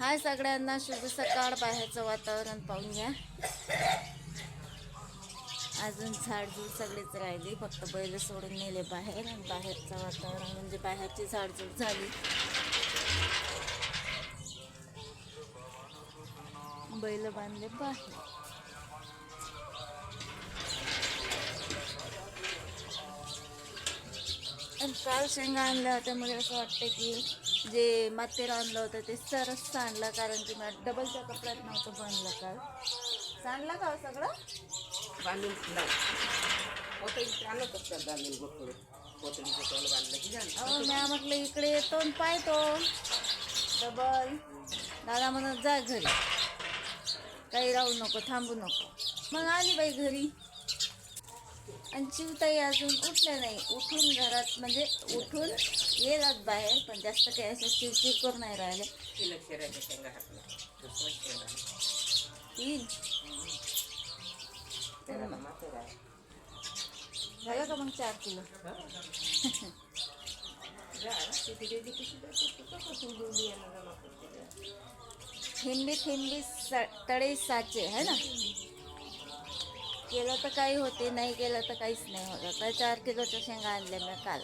हाय सगळ्यांना शुभ सकाळ बाहेरचं वातावरण पाहून घ्या. अजून झाडझूड सगळीच राहिली फक्त बैल सोडून नेले बाहेर आणि बाहेरचं वातावरण म्हणजे बाहेरची झाडझूड झाली. बैल बांधले बाहेर. आणि काल शेंगा आणल्या त्यामुळे असं वाटतं की जे मातेर आणलं होतं ते सरस सांडलं कारण की मला डबलच्या कपड्यात नव्हतं बनलं काल सांडला का हो सगळं? बांधून पोतळीचं आणलं कसं बांधून गोठवलं पोतळीचं तोंड बांधलं की झालं. अहो मी म्हटलं इकडे येतो आणि पाहतो. डबल दादा म्हणत जा घरी. काही राहू नको थांबू नको. मग आली बाई घरी. आणि चिवताई अजून उठल्या नाही. उठून घरात म्हणजे उठून येतात बाहेर पण जास्त काही असं चिवचिव करून नाही राहिले. तीन. झालं का मग चार किलो? थेंबे सा तळे साचे है ना? केलं तर काही होते नाही केलं तर काहीच नाही होत. आता चार किलोच्या शेंगा आणल्या मी काल.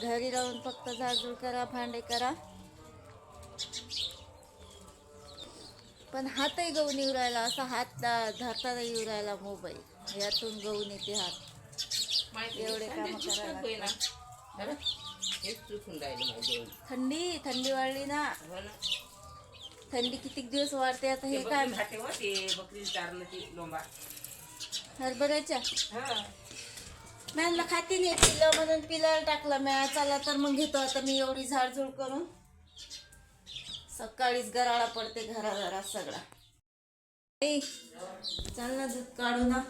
घरी राहून फक्त झाडझूड करा भांडे करा. पण हातही गहून येऊ राहिला असा हात धरता येऊ राहिला मोबाईल. यातून गहून येते हात. एवढे कामं करायला. थंडी थंडी वाढली ना. हो. थंडी किती दिवस वाढते आता हे ते काय हरभऱ्याच्या? हा. मॅनला खाती नाही पिलं म्हणून पिलायला टाकलं. मॅ चला तर मग घेतो. आता मी एवढी झाडझूड करून सकाळीच गराळा पडते घराघरात सगळा. ए चल ना दूध काढू ना.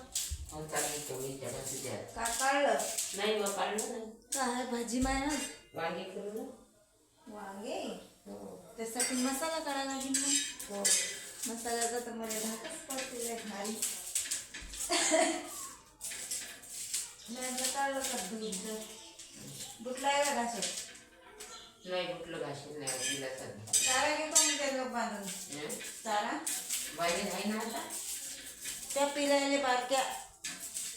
हो. का काढलं? नाही मग काढलं नाही. काय भाजी माया वांगे करू ना. वांगे? हो. त्यासाठी मसाला काढायला लागेल मग हो. मसाल्याचा तर मला धाकच पडते लय भारी मॅनला काढलं का दूध बुटलाय का घासत? नाही कुठलं घाशील नाही तिला चारा घेतो मग ते लोक बांधून? चारा? वांगे नाही ना आता? त्या पिलायले बारक्या.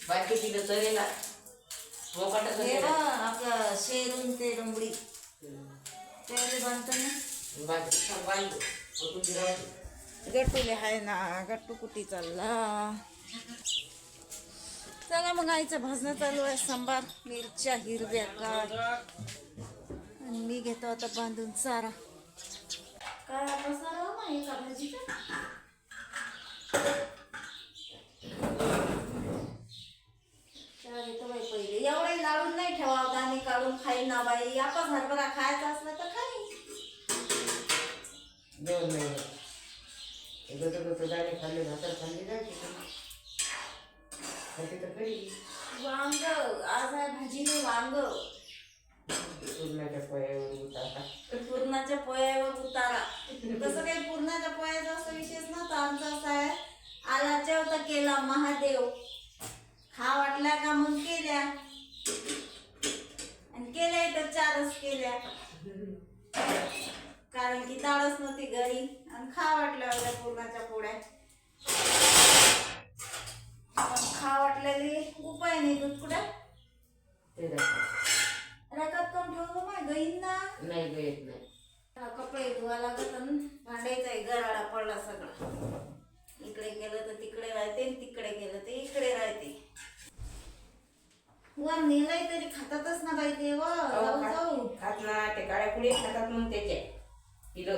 बाकी तिला तरेला मोकाटच हे बघ, आपलं शेरून ते डोंबडी त्याले बांधतो ना. बाकी बांधू ओतून दिलं गट्टूले हाय ना गट्टू कुठे चालला? चला मग आईचं भाजणं चालू आहे सांबार मिरच्या हिरव्या काढ आणि मी घेतो आता बांधून काय मसाला हो घेतो बाई पहिले. एवढे लाडून नाही ठेवा दाणे काढून खाईन ना बाई? आपण हरभरा खायचा असला तर खाईन. दाणे खाल्ले भाकर खाल्ली जायची खाते तर खरी. वांग आज आहे भाजीने वांग. पूर्णाच्या पोयावर उतारा. पूर्णाच्या पोयावर उतारा. तसं काही पूर्णाच्या पोयाचा असा विशेष नव्हता आमचा असा आहे आला जेवता केला महादेव. खा वाटल्या का मग केल्या? आणि केल्या तर चारच केल्या. कारण की डाळच नव्हती घरी आणि खा वाटल्या होत्या पूर्णाच्या पोळ्या. खा वाटलेली उपाय नाही दूध कुठे? ते रकात. कम ठेवलं माय गईन ना नाही ग येत नाही. कपडे धुवा लागत आणि भांडायचा गराडा पडला सगळा. इकडे केलं तर तिकडे राहते तिकडे केलं तर इकडे राहते. वर नेलाय तरी खातातच ना बाई ते वर जाऊ जाऊ. खात ना ते काळ्या पुढे खातात मग त्याचे. किलो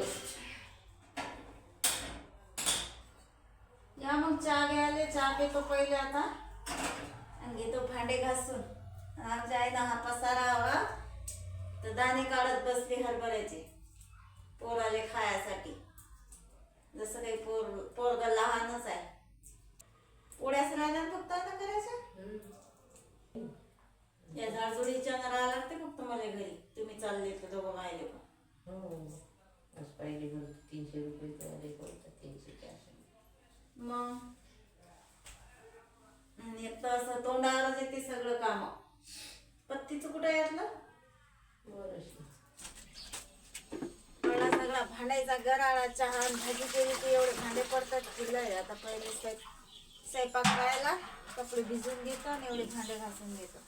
या मग चहा घ्यायला चहा पितो पहिले आता. आणि घेतो भांडे घासून. आमच्या आईनं हा पसारा हवा. तर दाणे काढत बसली हरभऱ्याचे. पोराले खायासाठी. जसं काही पोर पोरगा लहानच आहे. पोळ्याच राहिल्या फक्त आता करायचं या झाडझुडीच्या राहा लागते फक्त मला घरी. तुम्ही चालले तर दोघं मायले पण. आज पाहिजे बरं तीनशे रुपये तर बोलतात तीनशे चारशे. मग? आणि तर असं तोंडावरच येते सगळं काम. पत्तीचं कुठं यातलं? बरं मला सगळा भांड्याचा गराळा चहा भाजी केली की एवढे भांडे पडतात. की लय आता पहिले स्वयं स्वयंपाक करायला कपडे भिजून घेतो आणि एवढे भांडे घासून घेतो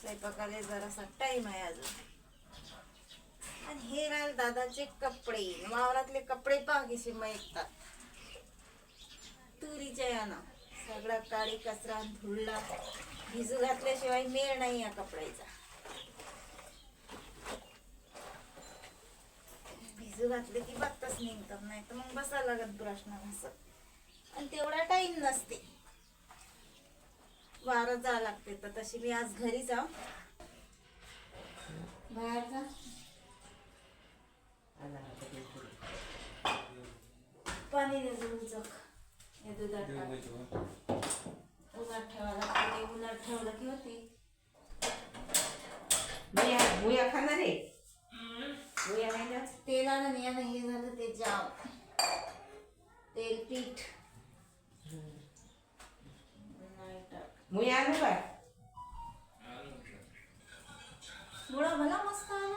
स्वयंपाकाला जरासा टाइम आहे अजून. आणि हे राहिले दादाचे कपडे वावरातले कपडे पागीशी कसे तुरीच्या यानं सगळा काळी कचरा धुळला. भिजू घातल्याशिवाय मेळ नाही या कपड्याचा. भिजू घातले की बघताच निघतात नाही तर मग बसा लागत ब्रशना घासत आणि तेवढा टाइम नसते. वारं जावं लागते तर तशी मी आज घरी जाऊ. बाहेर जा. पाणी दे उचक हे दुधात. उन्हात ठेवावं लागतं ते. उन्हात ठेवलं की होते. भुया भुया खाणार आहे? भुया आहे ना? तेलानं आणि यानं हे झालं ते जाम तेल पीठ. नाही टाक भुया आणू का? मुळा भला मस्त आला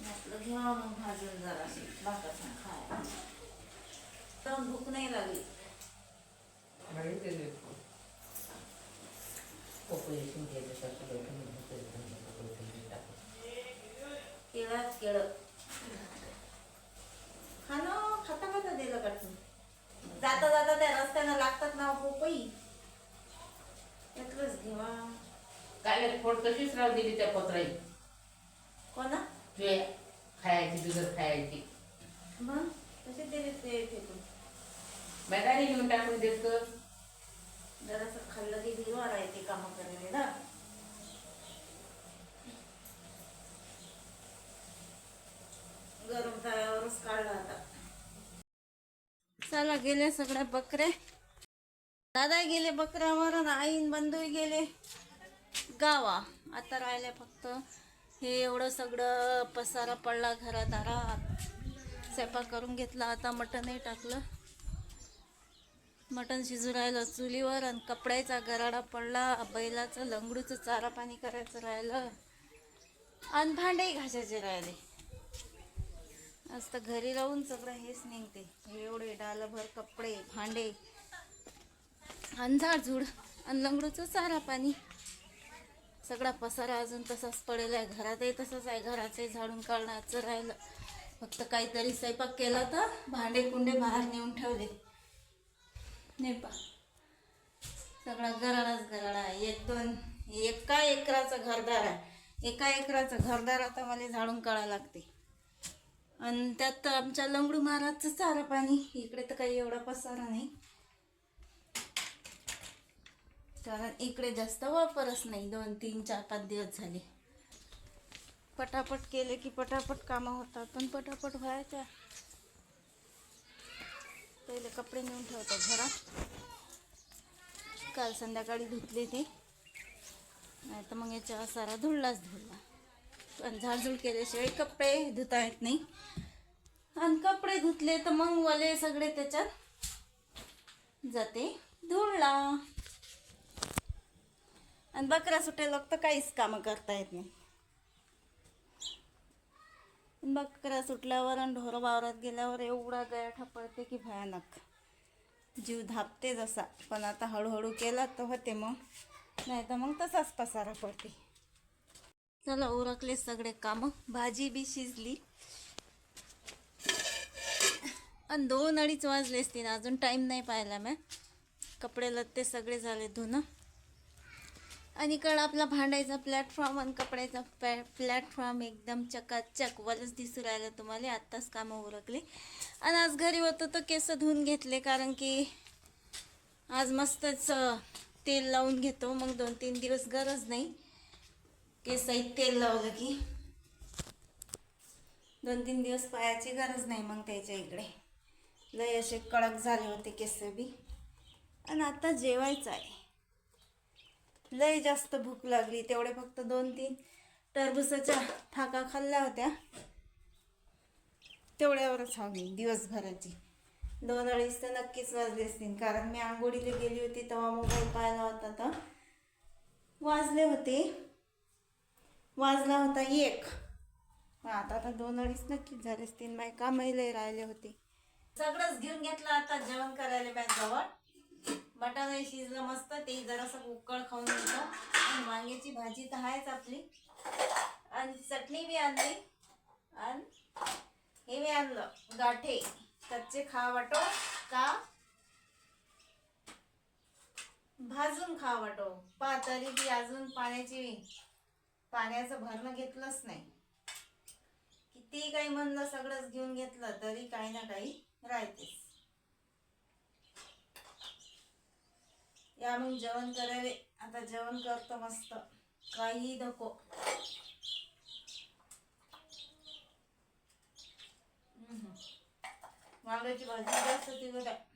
म्हटलं घ्यावं मग भाजून जरा. भाकर खायला. तर भूक नाही लागली. केळात केळं. खाणं खाता खाता दिलं काढून जाता जाता त्या रस्त्यानं लागतात ना पोपई. त्यातलंच घेवा. काय फोड तशीच राहू दिली त्या पत्राई? कोणा? तुझ्या खायची खायची. मग? तसे दिले ते फेकून मैदानी घेऊन टाकून देत जरासं खाल्लं की हिरवा राहते कामं करायला ना. गरम तव्यावरच काढला आता. चला गेले सगळ्या बकरे. दादा गेले बकऱ्यावर आईन बंधू गेले. गावा. आता राहिले फक्त हे एवढं सगळं पसारा पडला घरात आरात स्वयंपाक करून घेतला आता मटणही टाकलं. मटण शिजू राहिलं चुलीवर आणि कपड्याचा गराडा पडला बैलाचं लंगडूचं चारा पाणी करायचं राहिलं. आणि भांडेही घासायचे राहिले. आज तर घरी राहून सगळं हेच निघते. एवढे डालभर कपडे भांडे. आणि झाडझूड आणि लंगडूचं चारा पाणी सगळा पसारा अजून तसाच पडेल आहे. घरातही तसंच आहे. घराचंही झाडून काढण्याचं राहिलं. फक्त काहीतरी स्वयंपाक केला तर भांडे कुंडे बाहेर नेऊन ठेवले. नाही सगळा गराडाच गराडा आहे. एक दोन एका एकराचं घरदार आहे. एका एकराचं घरदार आता मला झाडून काढावं लागते. आणि त्यात तर आमच्या लंगडू महाराजचं चारा पाणी. इकडे तर काही एवढा पसारा नाही. कारण इकडे जास्त वापरच नाही. दोन तीन चार पाच दिवस झाले. पटापट केले की पटापट कामं होतात. पण पटापट व्हायच्या. पहिले कपडे नेऊन ठेवतो घरात. काल संध्याकाळी धुतले ते. नाही तर मग याच्या सारा धुळलाच धुळला. पण झाडझूड केल्याशिवाय कपडे धुता येत नाही. आणि कपडे धुतले तर मग वले सगळे त्याच्यात जाते धुळला. आणि बकरा सुटे लोक तर काहीच कामं करता येत नाही. बकरा सुटल्यावर आणि ढोरं वावरात गेल्यावर एवढा गया पडते की भयानक. जीव धापते जसा. पण आता हळूहळू केला तर होते मग. नाही तर मग तसाच पसारा पडते. चला उरकले सगळे कामं. भाजी बी शिजली. आणि दोन अडीच वाजले असतील. अजून टाईम नाही पाहिला मॅ कपडे लत्ते सगळे झाले धुणं. आणि इकडं आपला भांडायचा प्लॅटफॉर्म आणि कपड्याचा प्लॅ प्लॅटफॉर्म एकदम चकाचक वरच दिसू राहिलं तुम्हाला आत्ताच कामं उरकले. आणि आज घरी होतो तर केस धुवून घेतले कारण की आज मस्तच तेल लावून घेतो. मग दोन तीन दिवस गरज नाही. केसाई तेल लावलं की. दोन तीन दिवस पायाची गरज नाही मग त्याच्या इकडे. लय असे कडक झाले होते केस बी. आणि आता जेवायचं आहे. लय जास्त भूक लागली तेवढे फक्त दोन तीन टरबुसाच्या थाका खाल्ल्या होत्या. तेवढ्यावरच हवी दिवसभराची. दोन अडीच तर नक्कीच वाजले असतील कारण मी आंघोळीला गेली होती तेव्हा मोबाईल पाहिला होता तर. वाजले होते. वाजला होता एक. आता आता दोन अडीच नक्कीच झाले असतील. माय कामही राहिले होते. सगळंच घेऊन घेतलं आता जेवण करायला माझ्याजवळ बटाटा शिजलं मस्त ते जरासं उकळ खाऊन घेतलं आणि वांग्याची भाजी तर आहेच आपली. आणि चटणी बी आणली. आणि हे बी आणलं. गाठे. कच्चे खा वाटो का भाजून खा वाटो पा तरी बी अजून पाण्याची पाण्याचं भरणं घेतलंच नाही. किती काही म्हणलं सगळंच घेऊन घेतलं तरी काही ना काही राहतेच. या मग जेवण करावे. आता जेवण करतो मस्त. काही नको. वांग्याची भाजी जास्त ती आहे